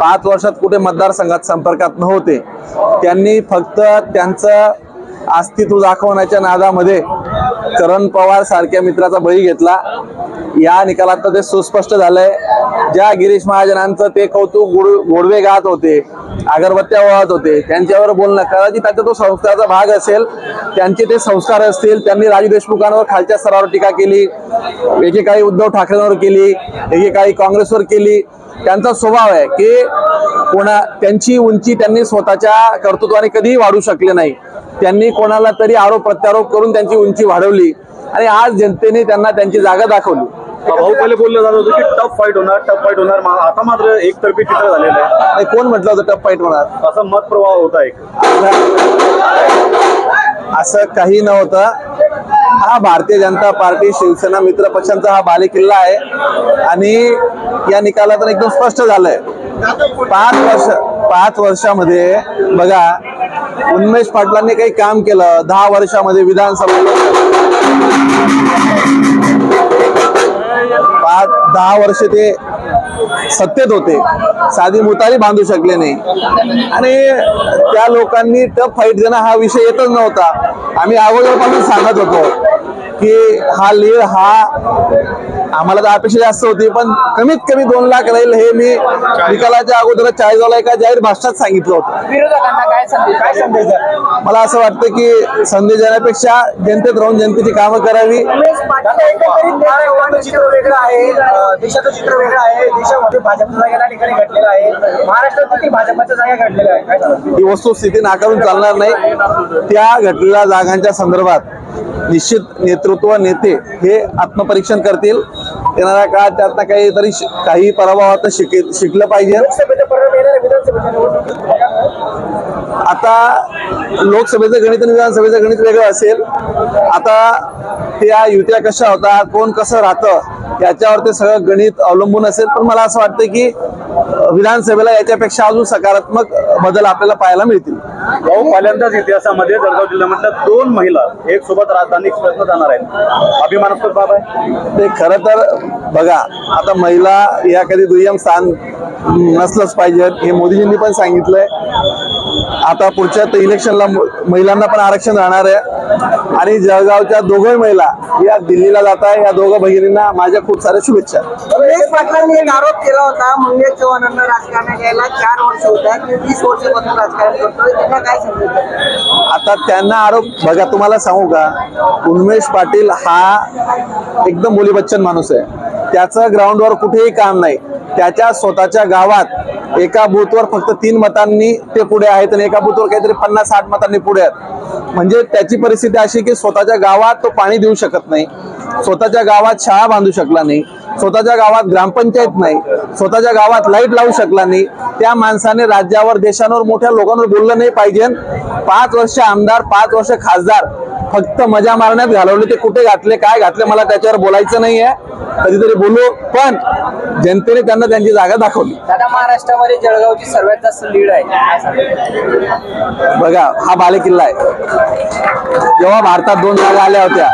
पाच वर्षात कुठे मतदारसंघात संपर्कात नव्हते. त्यांनी फक्त त्यांचं अस्तित्व दाखवण्याच्या नादामध्ये करण पवार सारख्या मित्राचा बळी घेतला. या निकालात तर ते सुस्पष्ट झालंय. ज्या गिरीश महाजनांचं ते कौतुक गोडवे गात होते अगरबत्त्या वाहत होते. त्यांच्यावर बोलणं कदाचित त्याचा तो संस्काराचा भाग असेल त्यांचे ते संस्कार असतील त्यांनी राजू देशमुखांवर खालच्या स्तरावर टीका केली एकेकाळी उद्धव ठाकरेंवर केली एकेकाळी काँग्रेसवर केली. त्यांचा स्वभाव आहे की कोणा त्यांची उंची त्यांनी स्वतःच्या कर्तृत्वाने कधीही वाढू शकले नाही. त्यांनी कोणाला तरी आरोप प्रत्यारोप करून त्यांची उंची वाढवली. आणि आज जनतेने त्यांना त्यांची जागा दाखवली. भाऊ पहिले बोललं जात होतं की टफ फाईट होणार टफ फाईट होणार. मा- आता मात्र एकतर्फी चित्र झालेलं आहे. आणि कोण म्हटलं होतं टफ फाईट होणार? असा मत प्रवाह होता एक. असं काही नव्हतं. हा भारतीय जनता पार्टी शिवसेना मित्र पक्षांचा हा बालेकिल्ला आहे. आणि या निकालातून एकदम स्पष्ट झालंय. पाच वर्ष पाच वर्षामध्ये बघा उन्मेष पाटलांनी काही काम केलं. दहा वर्षामध्ये विधानसभा पाच दहा वर्ष ते सत्तेत होते. साधी मुतारी बांधू शकले नाही. आणि त्या लोकांनी टफ फाईट देणं हा विषय येतच नव्हता. आम्ही अगोदरपासून सांगत होतो की हा लीड हा आम्हाला तर अपेक्षा जास्त होती पण कमीत कमी दोन लाख राहील हे मी निकालाच्या अगोदर चाळीसगावला एका जाहीर भाषणात सांगितलं होतं? मला असं वाटतं की संदेश देण्यापेक्षा जनतेत राहून जनतेची कामं करावी. वेगळं आहे देशाचं चित्र वेगळं आहे देशामध्ये भाजपचा जागा ठिकाणी घडलेला आहे. महाराष्ट्रात देखील भाजपच्या जागा घडलेल्या आहे? काय सांगाल? ही वस्तुस्थिती नाकारून चालणार नाही. त्या घटलेल्या जागांच्या संदर्भात निश्चित नेतृत्व नेते हे आत्मपरीक्षण करतील. येणाऱ्या काळात त्यातनं काहीतरी शि- काही पराभवात शिक शिकलं पाहिजे. आता लोकसभेचं गणित आणि विधानसभेचं गणित वेगळं असेल. आता त्या युत्या कशा होतात कोण कसं राहतं याच्यावर ते सगळं गणित अवलंबून असेल पण मला असं वाटतं की विधानसभेला याच्यापेक्षा अजून सकारात्मक बदल आपल्याला पाहायला मिळतील. भाऊ पहिल्यांदाच इतिहासामध्ये जळगाव जिल्ह्यामधल्या दोन महिला एक सोबत राजधानी एक्सप्रेसनं जाणार आहेत. अभिमानास्पद बाब आहे. ते खरं तर बघा आता महिला या कधी दुय्यम स्थान नसलंच पाहिजे हे मोदीजींनी पण सांगितलंय. आता पुढच्या इलेक्शनला महिलांना पण आरक्षण राहणार आहे. आणि जळगावच्या दोघही महिला या दिल्लीला जात आहे. या दोघं भगिनींना माझ्या खूप साऱ्या शुभेच्छा. पाटलांनी एक आरोप केला होता. मंगेश चव्हाणांना राजकारणात यायला चार वर्ष होत आहेत. मी वीस वर्षापासून राजकारण करतोय. त्यांना काय? आता त्यांना आरोप बघा तुम्हाला सांगू का? उन्मेष पाटील हा एकदम बोली बच्चन माणूस आहे. त्याचं ग्राउंडवर कुठेही काम नाही. त्याच्या स्वतःच्या गावात एका बूथवर फक्त तीन मतांनी ते पुढे आहेत आणि एका बूथवर काहीतरी पन्नास साठ मतांनी पुढे आहेत. म्हणजे त्याची परिस्थिती अशी की स्वतःच्या गावात तो पाणी देऊ शकत नाही. स्वतःच्या गावात शाळा बांधू शकला नाही. स्वतःच्या गावात ग्रामपंचायत नाही. स्वतःच्या गावात लाइट लावू शकला नाही. त्या माणसाने राज्यावर देशांवर मोठ्या लोकांवर बोललं नाही पाहिजे. पाच वर्ष आमदार पाच वर्ष खासदार फक्त मजा मारण्यात घालवले. ते कुठे घातले काय घातले मला त्याच्यावर बोलायचं नाहीये. कधीतरी बोलू. पण जनतेने त्यांना त्यांची जागा दाखवली. दादा महाराष्ट्रामध्ये जळगावची सर्वात जास्त लीड आहे? बघा हा बालेकिल्ला आहे. जेव्हा भारतात दोन जागा आल्या होत्या.